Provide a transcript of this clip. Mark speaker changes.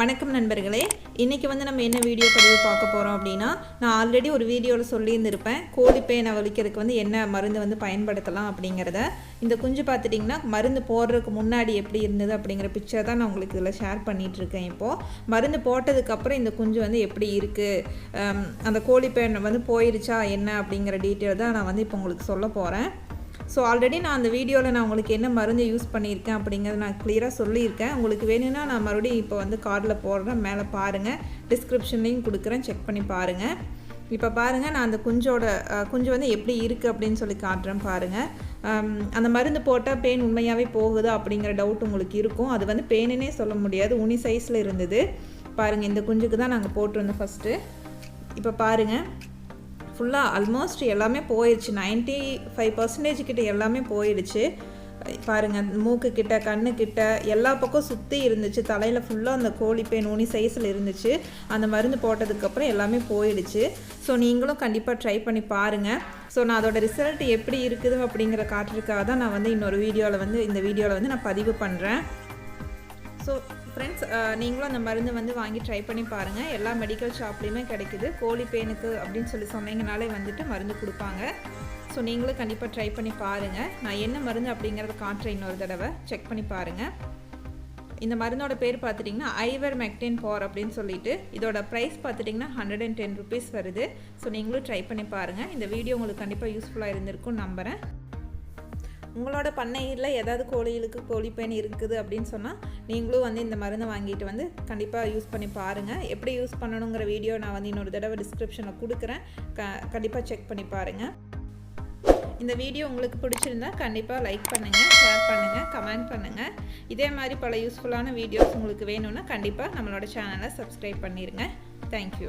Speaker 1: வணக்கம் நண்பர்களே. இன்றைக்கி வந்து நம்ம என்ன வீடியோ பதிவு பார்க்க போகிறோம் அப்படின்னா நான் ஆல்ரெடி ஒரு வீடியோவில் சொல்லியிருந்திருப்பேன். கோழிப்பேனை வலிக்கிறதுக்கு வந்து என்ன மருந்து வந்து பயன்படுத்தலாம் அப்படிங்கிறத. இந்த குஞ்சு பார்த்துட்டிங்கன்னா மருந்து போடுறதுக்கு முன்னாடி எப்படி இருந்தது அப்படிங்கிற பிக்சர் தான் நான் உங்களுக்கு இதில் ஷேர் பண்ணிகிட்ருக்கேன் இப்போது மருந்து போட்டதுக்கப்புறம் இந்த குஞ்சு வந்து எப்படி இருக்குது அந்த கோழிப்பேன் வந்து போயிருச்சா என்ன அப்படிங்கிற டீட்டெயில் தான் நான் வந்து இப்போ உங்களுக்கு சொல்ல போகிறேன் ஸோ ஆல்ரெடி நான் அந்த வீடியோவில் நான் உங்களுக்கு என்ன மருந்து யூஸ் பண்ணியிருக்கேன் அப்படிங்கிறத நான் கிளியராக சொல்லியிருக்கேன். உங்களுக்கு வேணும்னா நான் மறுபடியும் இப்போ வந்து கார்டில் போடுறேன் மேலே பாருங்கள் டிஸ்கிரிப்ஷன்லேயும் கொடுக்குறேன். செக் பண்ணி பாருங்கள் இப்போ பாருங்கள் நான் அந்த குஞ்சோட குஞ்சு வந்து எப்படி இருக்குது அப்படின்னு சொல்லி காட்டுறேன் பாருங்கள் அந்த மருந்து போட்டால் பெயின் உண்மையாகவே போகுதா அப்படிங்கிற டவுட் உங்களுக்கு இருக்கும். அது வந்து பெயினுனே சொல்ல முடியாது. உனி சைஸில் இருந்தது. பாருங்கள் இந்த குஞ்சுக்கு தான் நாங்கள் போட்டிருந்தோம் ஃபஸ்ட்டு இப்போ பாருங்கள் ஃபுல்லாக ஆல்மோஸ்ட் எல்லாமே போயிடுச்சு 95% ஃபைவ் பர்சன்டேஜ் கிட்ட எல்லாமே போயிடுச்சு பாருங்கள் மூக்கு கிட்ட கண்ணு கிட்ட எல்லா பக்கம் சுற்றி இருந்துச்சு. தலையில் ஃபுல்லாக அந்த கோழிப்பேன் நூனி சைஸில் இருந்துச்சு. அந்த மருந்து போட்டதுக்கப்புறம் எல்லாமே போயிடுச்சு. ஸோ நீங்களும் கண்டிப்பாக ட்ரை பண்ணி பாருங்கள் ஸோ நான் அதோட ரிசல்ட் எப்படி இருக்குது அப்படிங்கிற காட்டுறதுக்காக தான் நான் வந்து இன்னொரு வீடியோவில் வந்து இந்த வீடியோவில் வந்து நான் பதிவு பண்ணுறேன் ஸோ ஃப்ரெண்ட்ஸ் uh, நீங்களும் அந்த மருந்து வந்து வாங்கி ட்ரை பண்ணி பாருங்கள் எல்லா மெடிக்கல் ஷாப்லேயுமே கிடைக்குது. கோழி பேனுக்கு அப்படின்னு சொல்லி சொன்னீங்கனாலே வந்துட்டு மருந்து கொடுப்பாங்க. ஸோ நீங்களும் கண்டிப்பாக ட்ரை பண்ணி பாருங்கள் நான் என்ன மருந்து அப்படிங்கிறத காட்டுறேன் இன்னொரு தடவை. செக் பண்ணி பாருங்கள் இந்த மருந்தோட பேர் பார்த்துட்டிங்கன்னா ஐவர் மெக்டேன் பார் அப்படின்னு சொல்லிட்டு. இதோட ப்ரைஸ் பார்த்துட்டிங்கன்னா ஹண்ட்ரட் அண்ட் டென் ருபீஸ் வருது. ஸோ நீங்களும் ட்ரை பண்ணி பாருங்கள் இந்த வீடியோ உங்களுக்கு கண்டிப்பாக யூஸ்ஃபுல்லாக இருந்திருக்கும்னு நம்புகிறேன் உங்களோட பண்ணையில் ஏதாவது கோழிகளுக்கு கோழிப்பேன் இருக்குது அப்படின்னு சொன்னால் நீங்களும் வந்து இந்த மருந்தை வாங்கிட்டு வந்து கண்டிப்பாக யூஸ் பண்ணி பாருங்கள் எப்படி யூஸ் பண்ணணுங்கிற வீடியோ நான் வந்து இன்னொரு தடவை டிஸ்கிரிப்ஷனில் கொடுக்குறேன். க கண்டிப்பாக செக் பண்ணி பாருங்கள் இந்த வீடியோ உங்களுக்கு பிடிச்சிருந்தா கண்டிப்பாக லைக் பண்ணுங்கள் ஷேர் பண்ணுங்கள் கமெண்ட் பண்ணுங்கள் இதே மாதிரி பல யூஸ்ஃபுல்லான வீடியோஸ் உங்களுக்கு வேணும்னா கண்டிப்பாக நம்மளோட சேனலை சப்ஸ்கிரைப் பண்ணிடுங்க தேங்க்யூ